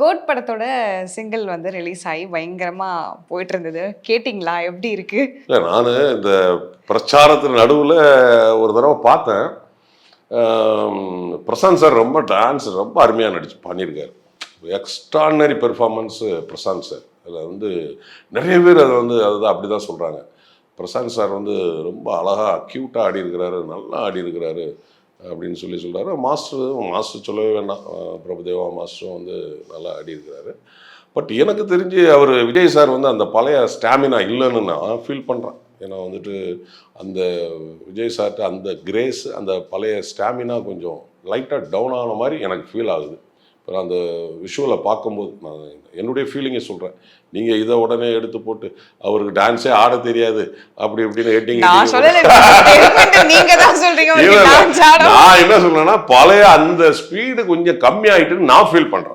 Code படத்தோட single வந்து release ஆகி பயங்கரமா போயிட்டு இருந்தது கேட்டிங்களா? எப்படி இருக்கு? இல்லை நான் இந்த பிரச்சாரத்தின் நடுவில் ஒரு தடவை பார்த்தேன். பிரசாந்த் சார் ரொம்ப டான்ஸ் ரொம்ப அருமையாக நடிச்சு பண்ணியிருக்காரு. Extraordinary performance Prashanth sir. அதில் வந்து நிறைய பேர் அதை வந்து அதுதான் அப்படி தான் சொல்கிறாங்க பிரசாந்த் சார் வந்து ரொம்ப அழகாக க்யூட்டாக ஆடி இருக்கிறாரு நல்லா ஆடி இருக்கிறாரு அப்படின்னு சொல்லி சொல்கிறாரு மாஸ்டர் மாஸ்டர் சொல்லவே வேண்டாம். பிரபுதேவா மாஸ்டரும் வந்து நல்லா ஆடி இருக்கிறாரு பட் எனக்கு தெரிஞ்சு அவர் விஜய் சார் வந்து அந்த பழைய ஸ்டாமினா இல்லைன்னு நான் ஃபீல் பண்ணுறேன் ஏன்னா வந்துட்டு அந்த விஜய் சார்ட்ட அந்த கிரேஸ் அந்த பழைய ஸ்டாமினா கொஞ்சம் லைட்டாக டவுன் ஆன மாதிரி எனக்கு ஃபீல் ஆகுது. இப்போ அந்த விஷுவலை பார்க்கும்போது நான் என்னுடைய ஃபீலிங்கை சொல்கிறேன் நீங்கள் இதை உடனே எடுத்து போட்டு அவருக்கு டான்ஸே ஆட தெரியாது அப்படி இப்படின்னு ஹெட்டிங் நான் நான் என்ன சொல்றேன்னா பழைய அந்த ஸ்பீடு கொஞ்சம் கம்மி ஆயிட்டுன்னு நான் ஃபீல் பண்றேன்.